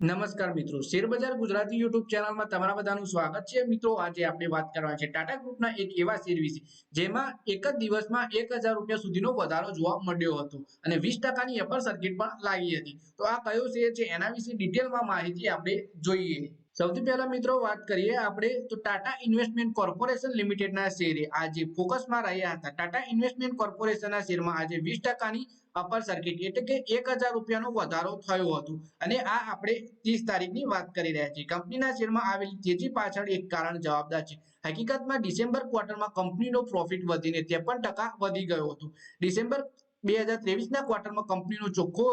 નમસ્કાર મિત્રો, શેરબજાર ગુજરાતી યુટ્યુબ ચેનલમાં તમારા બધાનું સ્વાગત છે. મિત્રો, આજે આપણે વાત કરવાની છે ટાટા ગ્રુપના એક એવા શેર વિશે, જેમાં એક જ દિવસમાં એક હજાર રૂપિયા સુધીનો વધારો જોવા મળ્યો હતો અને વીસ ટકાની અપર સર્કિટ પણ લાગી હતી. તો આ કયો શેર છે એના વિશે ડિટેલમાં માહિતી આપણે જોઈએ. સૌથી પહેલા મિત્રો વાત કરીએ આપણે તો ટાટા ઇન્વેસ્ટમેન્ટ કોર્પોરેશન લિમિટેડના શેરે. આજે ફોકસમાં રહ્યા હતા. ટાટા ઇન્વેસ્ટમેન્ટ કોર્પોરેશનના શેરમાં આજે વીસ ટકાની અપર સર્કિટ એટલે કે એક રૂપિયાનો વધારો થયો હતો. અને આ આપણે ત્રીસ તારીખની વાત કરી રહ્યા છીએ. કંપનીના શેરમાં આવેલી તેજી પાછળ એક કારણ જવાબદાર છે. હકીકતમાં ડિસેમ્બર ક્વાર્ટરમાં કંપનીનો પ્રોફિટ વધીને ત્રેપન ટકા વધી ગયો હતો. ડિસેમ્બર બે હજાર ત્રેવીસના ક્વાર્ટરમાં કંપનીનો ચોખ્ખો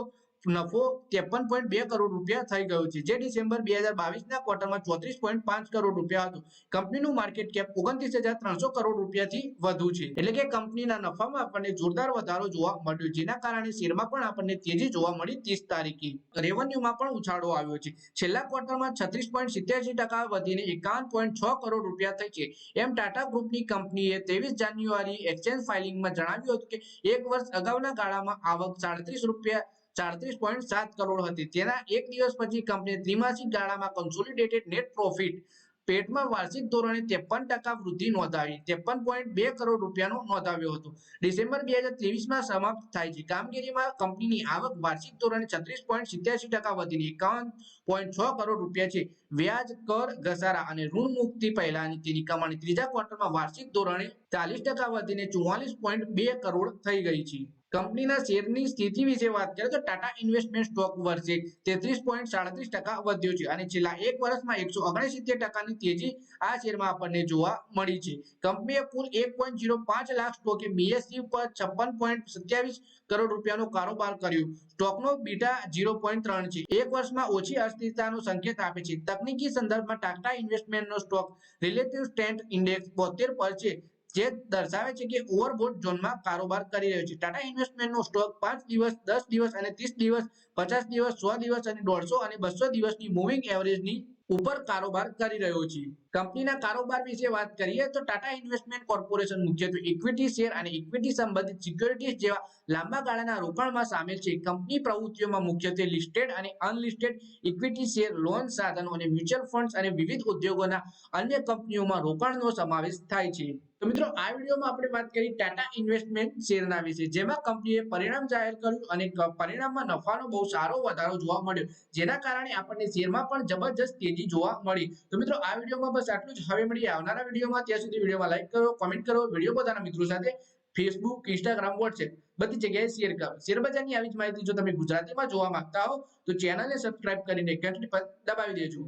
નફો ત્રેપન પોઈન્ટ બે કરોડ રૂપિયા થઈ ગયો છે. જે ડિસેમ્બર બે હજાર બાવીસના ક્વાર્ટરમાં ચોત્રીસ પોઈન્ટ પાંચ કરોડ રૂપિયા હતું. કંપનીનું માર્કેટ કેપ ઓગણત્રીસ હજાર ત્રણસો કરોડ રૂપિયાથી વધુ છે. એટલે કે કંપનીના નફામાં આપણને જોરદાર વધારો જોવા મળ્યો, જેના કારણે શેરમાં પણ આપણને તેજી જોવા મળી ત્રીસ તારીખે. રેવન્યુમાં પણ ઉછાળો આવ્યો છે. છેલ્લા ક્વાર્ટરમાં છત્રીસ પોઈન્ટ સિત્યાસી ટકા વધીને એકાવન પોઈન્ટ છ કરોડ રૂપિયા થઈ છે. એમ ટાટા ગ્રુપની કંપનીએ ત્રેવીસ જાન્યુઆરી એક્સચેન્જ ફાઇલિંગમાં જણાવ્યું હતું કે, એક વર્ષ અગાઉના ગાળામાં આવક સાડત્રીસ રૂપિયા ચારત્રીસ પોઈન્ટ સાત કરોડ હતી. તેના એક દિવસ પછી કંપની ત્રિમાસિક ગાળામાં કન્સોલિડેટેડ નેટ પ્રોફિટ પેટમાં વાર્ષિક ધોરણે ત્રેપન ટકા વૃદ્ધિ નોંધાવી, ત્રેપન પોઈન્ટ બે કરોડ રૂપિયાનો નોંધાવ્યો હતો. ડિસેમ્બર બે હજાર ત્રેવીસમાં સમાપ્ત થાય છે. કામગીરીમાં કંપનીની આવક વાર્ષિક ધોરણે છત્રીસ પોઈન્ટ સિત્યાસી ટકા વધીને એકાવન પોઈન્ટ છ કરોડ રૂપિયા છે. વ્યાજ કર ઘસારા અને ઋણ મુક્તિ પહેલાની તેની કમાણી ત્રીજા ક્વાર્ટરમાં વાર્ષિક ધોરણે ચાલીસ ટકા વધીને ચુમ્માલીસ પોઈન્ટ બે કરોડ થઈ ગઈ છે. કંપનીના શેરની સ્થિતિ વિશે વાત કરીએ તો ટાટા ઇન્વેસ્ટમેન્ટ સ્ટોક વર્ષે તેત્રીસ પોઈન્ટ સાડત્રીસ ટકા વધ્યો છે અને છેલ્લા એક વર્ષમાં એકસો ઓગણસિત્તેર ટકાની તેજી આ શેરમાં આપણને જોવા મળી છે. કંપનીએ કુલ એક પોઈન્ટ ઝીરો પાંચ લાખ સ્ટોકે બીએસસી પર છપ્પન પોઈન્ટ સત્યાવીસ કરોડ રૂપિયાનો કારોબાર કર્યો. સ્ટોકનો બીટા ઝીરો પોઈન્ટ ત્રણ છે. એક વર્ષમાં ઓછી અસ્થિરતાનો સંકેત આપે છે. તકનીકી સંદર્ભમાં ટાટા ઇન્વેસ્ટમેન્ટનો સ્ટોક રિલેટિવ સ્ટેન્ડ ઇન્ડેક્સ બોતેર પર છે. જે દર્શાવે છે કે ઓવરબોટ ઝોનમાં કારોબાર કરી રહ્યો છે. ટાટા ઇન્વેસ્ટમેન્ટનો સ્ટોક પાંચ દિવસ, દસ દિવસ અને ત્રીસ દિવસ, પચાસ દિવસ, સો દિવસ અને દોઢસો અને બસો દિવસની મૂવિંગ એવરેજની ઉપર કારોબાર કરી રહ્યો છે. કંપનીના કારોબાર વિશે વાત કરીએ તો ટાટા ઇન્વેસ્ટમેન્ટ કોર્પોરેશન મુખ્યત્વે ઇક્વિટી શેર અને ઇક્વિટી સંબંધિત સિક્યોરિટીઝ જેવા લાંબા ગાળાના રોકાણમાં સામેલ છે. કંપની પ્રવૃત્તિઓમાં મુખ્યત્વે લિસ્ટેડ અને અનલિસ્ટેડ ઇક્વિટી શેર લોન સાધનો અને મ્યુચ્યુઅલ ફંડ્સ અને વિવિધ ઉદ્યોગોના અન્ય કંપનીઓમાં રોકાણનો સમાવેશ થાય છે. તો મિત્રો, આ વિડીયોમાં આપણે વાત કરી ટાટા ઇન્વેસ્ટમેન્ટ શેરના વિશે. જેમાં કંપનીએ પરિણામ જાહેર કર્યું અને પરિણામમાં નફાનો બહુ સારો વધારો જોવા મળ્યો. જેના કારણે આપણને શેરમાં પણ જબરજસ્ત તેજી જોવા મળી. તો મિત્રો, આ વિડીયોમાં બસ આટલું જ. હવે મળીએ આવનારા વિડીયોમાં. ત્યાં સુધી વિડીયોમાં લાઈક કરો કોમેન્ટ કરો. વીડિયો પોતાના મિત્રો સાથે ફેસબુક ઇન્સ્ટાગ્રામ વોટ્સએપ બધી જગ્યાએ શેર કરો. શેરબજારની આવી જ માહિતી જો તમે ગુજરાતીમાં જોવા માંગતા હો તો ચેનલને સબસ્ક્રાઇબ કરીને ઘંટડી પર દબાવી દેજો.